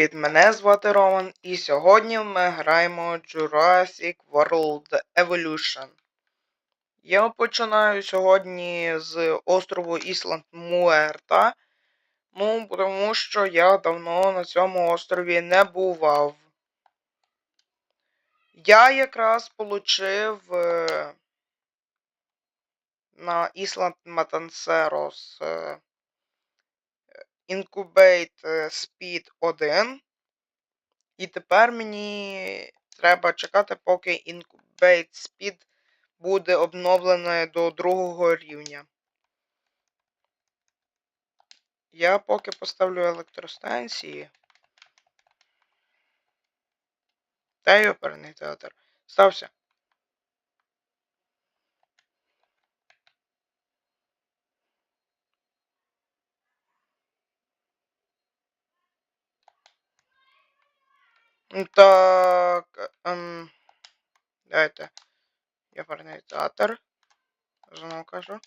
Привіт, мене звати Роман, і сьогодні ми граємо Jurassic World Evolution. Я починаю сьогодні з острову Ісланд Муерта. Ну, тому що я давно на цьому острові не бував. Я якраз получив е, на Ісланд Матансерос е, Incubate Speed 1. І тепер мені треба чекати, поки Incubate Speed буде обновлене до другого рівня. Я поки поставлю електростанції. Та й оперний театр. Стався. Так. Ем, давайте. Я театр. Знову кажу.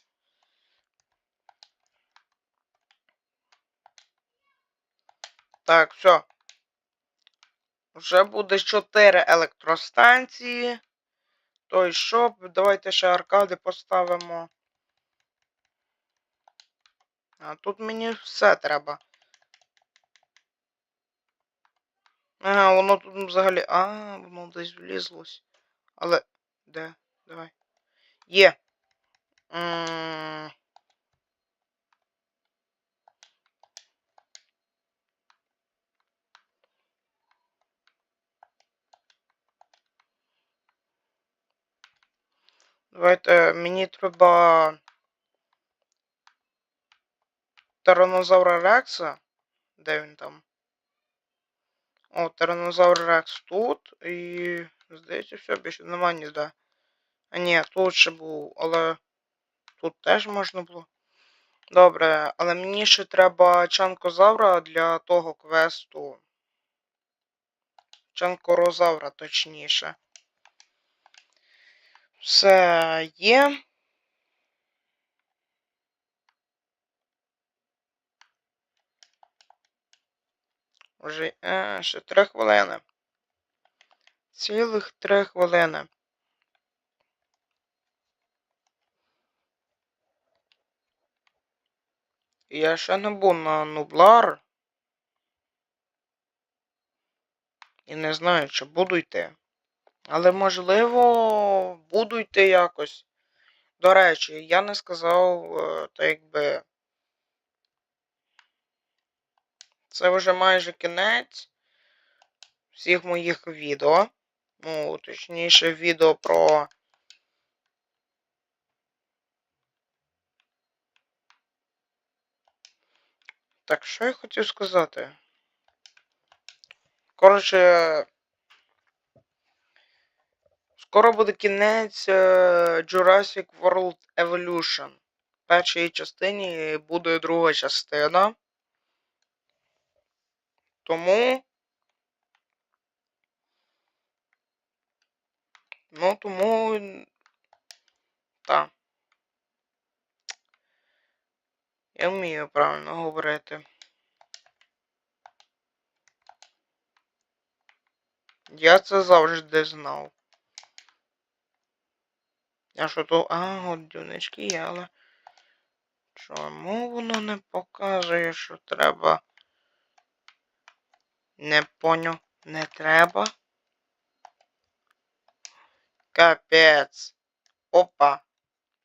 Так, все. Вже буде 4 електростанції. То й що, давайте ще аркади поставимо. А тут мені все треба. Ага, воно тут взагалі. А, воно десь влізлось. Але. Де? Давай. Є. М, Давайте мені треба. Тиранозавра Рекса. Де він там? О, Тиранозавр Рекс тут. І. Здається, все, більше немає ніде. А ні, тут ще був, але тут теж можна було. Добре, але мені ще треба чанкозавра для того квесту. Чанкорозавра, точніше. Все є. Вже е, ще три хвилини. Цілих три хвилини. Я ще не був на Нублар. І не знаю, чи буду йти. Але можливо, буду йти якось. До речі, я не сказав, е, так якби. Це вже майже кінець всіх моїх відео. Ну, точніше, відео про. Так, що я хотів сказати? Коротше. Скоро буде кінець е, Jurassic World Evolution. В першій частині буде друга частина. Тому. Ну, тому. Так. Я вмію правильно говорити. Я це завжди знав. Я що то... А, годиннички є, але... Чому воно не показує, що треба? Не поняв, не треба. Капець. Опа.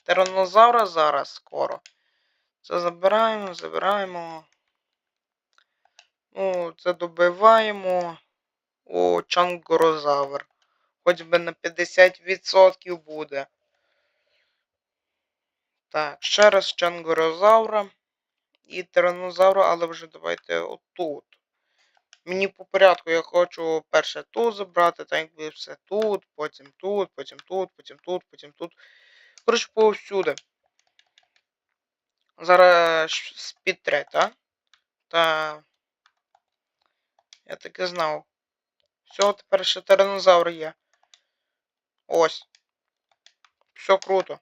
Тиранозавра зараз скоро. Це забираємо, забираємо. Ну, це добиваємо. О, чангорозавр. Хоч би на 50% буде. Так, ще раз чангорозавра і тиранозавра, але вже давайте отут. Мені по порядку я хочу перше тут забрати, так якби все тут, потім тут, потім тут, потім тут, потім тут. Коротше, повсюди. Зараз спід 3, так? Та. Я таки знав. Все, тепер ще тиранозавр є. Ось. Все круто.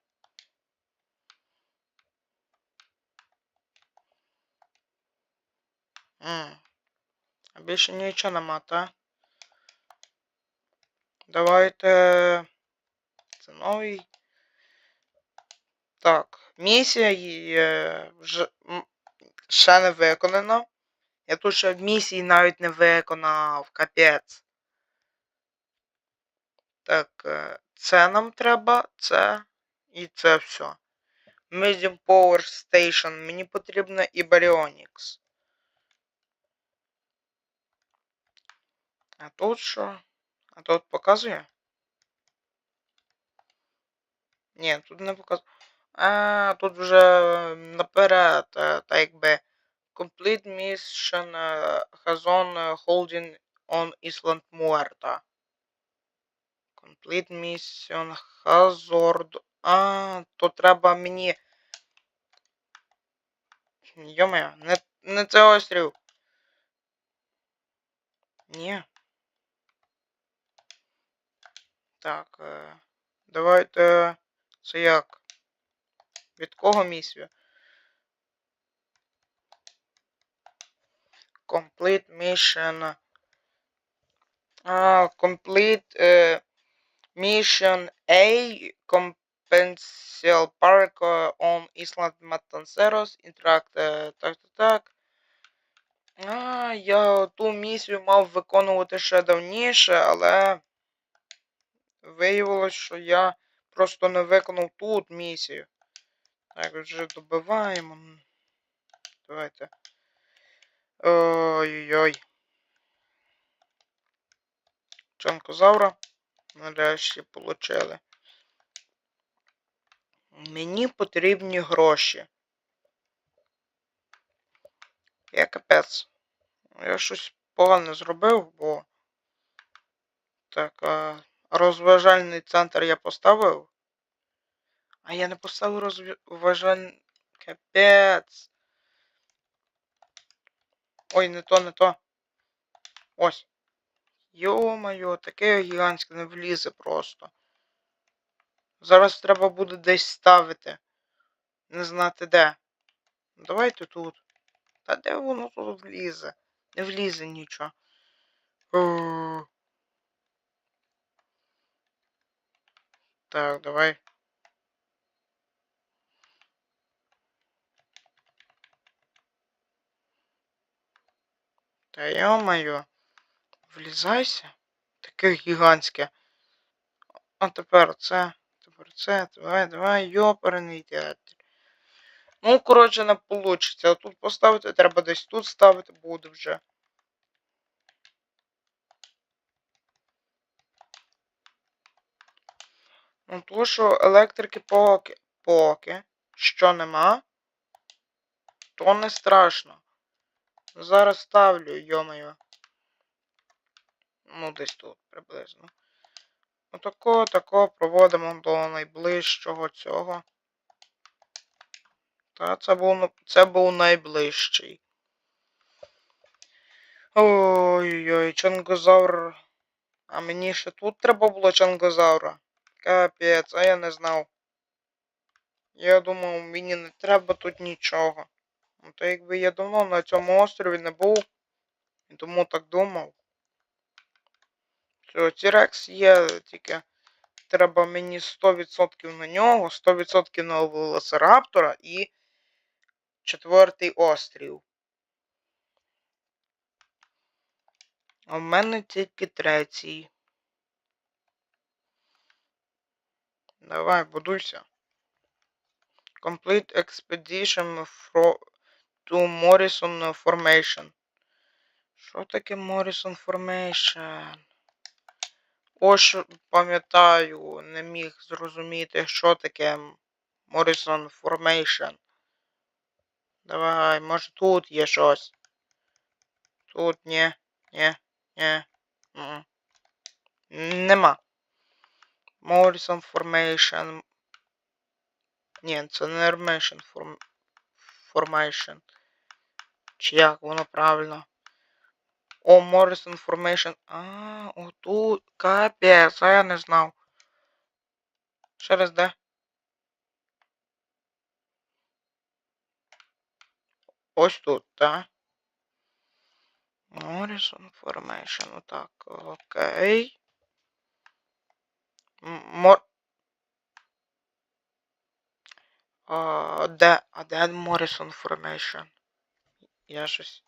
М. Більше нічого нема, та? Давайте. Це новий. Так, місія є вже ще не виконана. Я тут ще місії навіть не виконав, капець. Так, е, це нам треба, це і це все. Medium Power Station. Мені потрібно і Baryonyx. А тут що? А тут показує? Ні, тут не показує. А, тут вже наперед, е, так якби. Complete mission е, has on е, holding on Island Muerta. Complete mission Hazard. А, то треба мені. Йоме, не, не це острів. Ні. Так. Е, давайте. Це як? Від кого місію? Complete mission. А, complete е, mission A. Compensal Park on Island Matanceros. Interact. е, так, так, так. А, я ту місію мав виконувати ще давніше, але виявилось, що я просто не виконав тут місію. Так, вже добиваємо. Давайте. Ой-ой-ой. Чанкозавра. Нарешті получили. Мені потрібні гроші. Я капець. Я щось погане зробив, бо. Так, а розважальний центр я поставив. А я не поставив розважальний. Капець. Ой, не то, не то. Ось. Йо-моє, таке гігантське не влізе просто. Зараз треба буде десь ставити. Не знати де. Давайте тут. Та де воно тут влізе? Не влізе нічого. Так, давай. Та йо-моє. Влізайся. Таке гігантське. А тепер це. Тепер це. Давай, давай, йоперний театр. Ну, коротше, не вийде. Тут поставити треба десь тут ставити буде вже. Ну, то, що електрики поки, поки що нема, то не страшно. Зараз ставлю, йомаю. Ну, десь тут приблизно. Отако, тако проводимо до найближчого цього. Та, це був, це був найближчий. Ой-ой-ой, чангозавр. А мені ще тут треба було чангозавра. Капець, а я не знав. Я думав, мені не треба тут нічого. Ну, то якби я давно на цьому острові не був. І тому так думав. Що Тірекс є, тільки треба мені 100% на нього, 100% на Велосираптора і четвертий острів. А в мене тільки третій. Давай, будуйся. Complete expedition fro to Morrison Formation. Що таке Morrison Formation? Ось пам'ятаю, не міг зрозуміти, що таке Morrison Formation. Давай, може тут є щось. Тут ні, ні, ні. Нема. Morrison Formation. Ні, це не Formation Form... Formation. Чи як воно правильно? О, Morrison Formation. А, отут. Капець, а я не знав. Ще раз де? Ось тут, так? Morrison Formation. Отак. Окей. М- Мор... А, де, а де Morrison Formation? Я щось.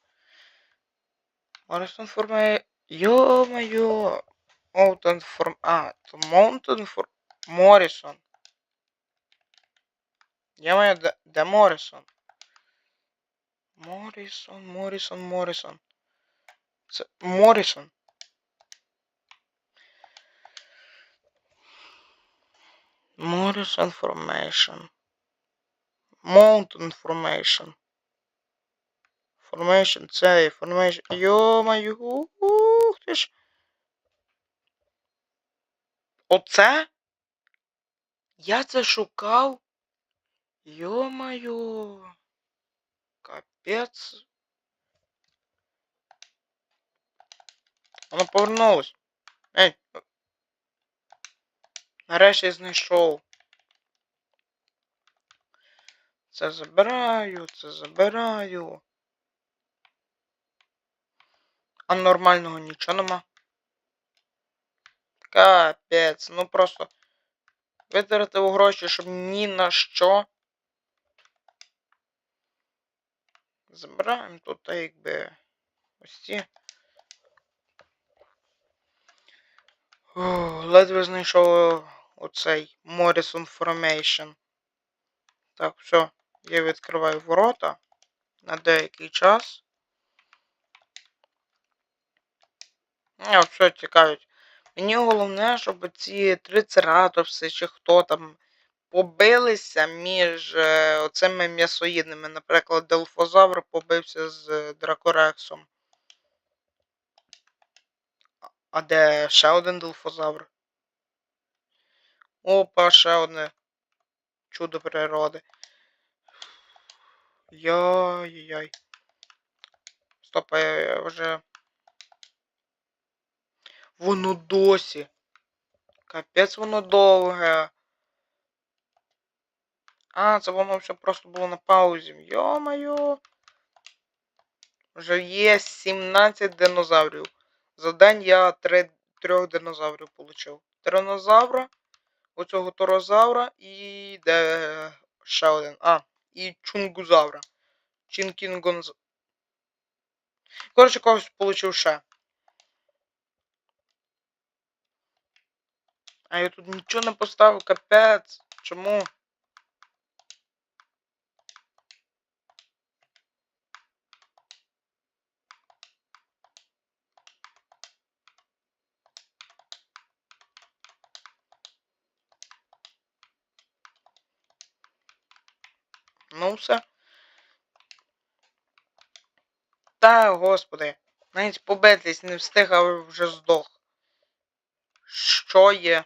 Morrison Formation. Йо-моє. Mountain Form... А, то Mountain Form... Morrison. Йо-моє, де, де Morrison? Morrison, Morrison, Morrison. Це Morrison. Morrison Formation. Mountain Formation. Formation, цей, Formation. Йо-моє, ух ти ж. Оце? Я це шукав? Йо-моє. Капець. Воно повернулось. Ей. Нарешті знайшов. Це забираю, це забираю. А нормального нічого нема. Капець, ну просто витратив гроші, щоб ні на що. Забираємо тут якби ось ці. Ледве знайшов оцей Morrison Formation. Так, все, я відкриваю ворота на деякий час. А, все цікавить. Мені головне, щоб ці трицератопси чи хто там побилися між е, оцими м'ясоїдними. Наприклад, Делфозавр побився з е, Дракорексом. А де ще один Делфозавр? Опа, ще одне чудо природи. Яй-яй. Стоп, я вже. Воно досі. Капець воно довге. А, це воно все просто було на паузі. Йо-моє. Вже є 17 динозаврів. За день я 3, 3 динозаврів получив. Тиранозавра, оцього торозавра і де ще один. А, і чунгузавра. Чінкінгонз. Коротше, когось получив ще. А я тут нічого не поставив, капець. Чому? Ну все. Та, господи. Навіть побитись не встиг, а вже здох. Що є?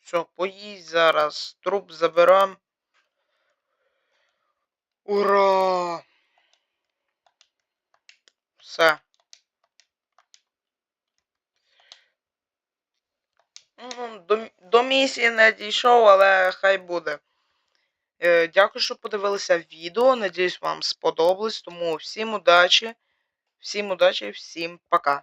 Все, поїсть зараз. Труп заберем. Ура! Все. До, до місії не дійшов, але хай буде. Е, дякую, що подивилися відео. Надіюсь, вам сподобалось. Тому всім удачі. Всім удачі, всім пока.